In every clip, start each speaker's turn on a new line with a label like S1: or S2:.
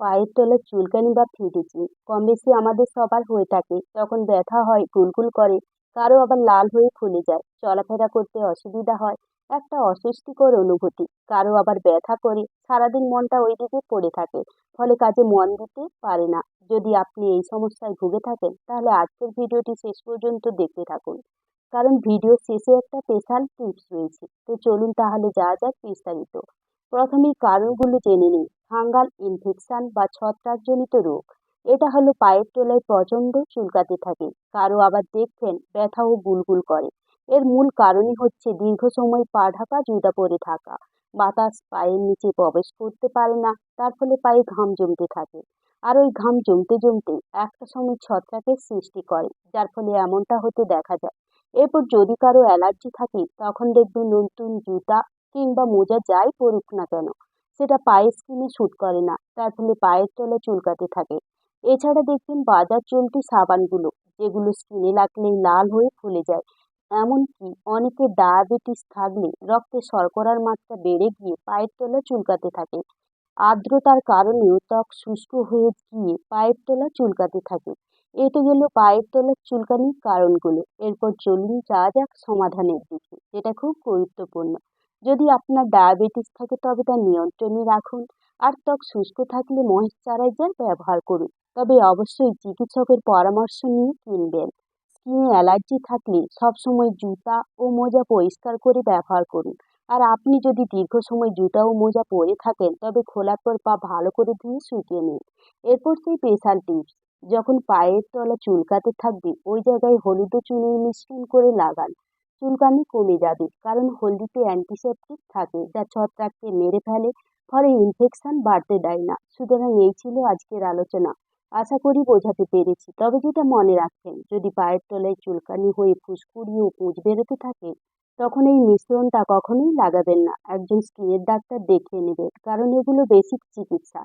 S1: পায়ের তলার চুলকানি বা ফিটিচি কম বেশি আমাদের সবার হয়ে থাকে, যখন ব্যথা হয়, গুলগুল করে, কারও আবার লাল হয়ে ফুলে যায়, চলাফেরা করতে অসুবিধা হয়, একটা অস্বস্তিকর অনুভূতি, কারও আবার ব্যথা করে, সারাদিন মনটা ওই দিকে পড়ে থাকে, ফলে কাজে মন দিতে পারে না। যদি আপনি এই সমস্যায় ভুগে থাকেন, তাহলে আজকের ভিডিওটি শেষ পর্যন্ত দেখতে থাকুন। কারণ ভিডিও শেষে একটা স্পেশাল টিপস রয়েছে, তো চলুন তাহলে যা যাক বিস্তারিত। প্রথমেই কারণগুলো জেনে নিই। ফাঙ্গাল ইনফেকশন বা ছত্রাকজনিত রোগ। এটা হলো পায়ের তলায় প্রচণ্ড চুলকাতে থাকে। কারও আবার দেখবেন ব্যথা ও গুলগুল করে। এর মূল কারণই হচ্ছে দীর্ঘ সময় পা ঢাকা, জুতা পরে থাকা। বাতাস পায়ের নিচে প্রবেশ করতে পারে না, তার ফলে পায়ে ঘাম জমতে থাকে। আর ওই ঘাম জমতে জমতে একটা সময় ছত্রাকের সৃষ্টি করে, যার ফলে এমনটা হতে দেখা যায়। এরপর যদি কারও অ্যালার্জি থাকে, তখন দেখবেন নতুন জুতা কিংবা মোজা যাই পরুক না কেন সেটা পায়ের স্কিনে শ্যুট করে না। তার ফলে পায়ের তলা চুলকাতে থাকে। এছাড়া দেখবেন বাজার চলতি সাবানগুলো, যেগুলো স্কিনে লাগলেই লাল হয়ে ফুলে যায়। এমনকি অনেকে ডায়াবেটিস থাকলে রক্তে শর্করার মাত্রা বেড়ে গিয়ে পায়ের তলা চুলকাতে থাকে। আর্দ্রতার কারণেও ত্বক শুষ্ক হয়ে গিয়ে পায়ের তলা চুলকাতে থাকে। এটি গেল পায়ের তলার চুলকানির কারণগুলো। এরপর চলুন যা যাক সমাধানের দিকে, যেটা খুব গুরুত্বপূর্ণ। যদি আপনার ডায়াবেটিস থাকে, তবে তা নিয়ন্ত্রণে রাখুন। আর ত্বক শুষ্ক থাকলে ময়েশ্চারাইজার ব্যবহার করুন। তবে অবশ্যই চিকিৎসকের পরামর্শ নিয়ে কিনবেন। স্কিনে অ্যালার্জি থাকলে সবসময় জুতা ও মোজা পরিষ্কার করে ব্যবহার করুন। আর আপনি যদি দীর্ঘ সময় জুতা ও মোজা পরে থাকেন, তবে খোলার পর পা ভালো করে ধুয়ে শুকিয়ে নিন। এরপর সেই স্পেশাল টিপস, যখন পায়ের তলা চুলকাতে থাকবে, ওই জায়গায় হলুদ চুনের মিশ্রণ করে লাগান। চুলকানি কমে যাবে, কারণ হলদিতে অ্যান্টিসেপটিক থাকে যা ছত্রাককে মেরে ফেলে, ফলে ইনফেকশন বাড়তে দেয় না। সুতরাং এই ছিল আজকের আলোচনা। আশা করি বোঝাতে পেরেছি। তবে যেটা মনে রাখবেন, যদি পায়ের তলায় চুলকানি হয়ে ফুসকুড়ি ও পুঁজ বেরোতে থাকে, তখন এই মিশ্রণটা কখনোই লাগাবেন না। একজন স্কিনের ডাক্তার দেখিয়ে নেবেন কারণ এগুলো বেসিক চিকিৎসা।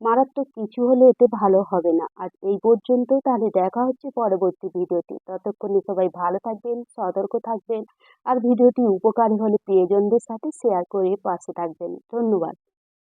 S1: মারাত্মক কিছু হলে এতে ভালো হবে না। আজ এই পর্যন্ত তাহলে দেখা হচ্ছে পরবর্তী ভিডিওতে। ততক্ষণে সবাই ভালো থাকবেন, সতর্ক থাকবেন, আর ভিডিওটি উপকারী হলে প্রিয়জনদের সাথে শেয়ার করে পাশে থাকবেন। ধন্যবাদ।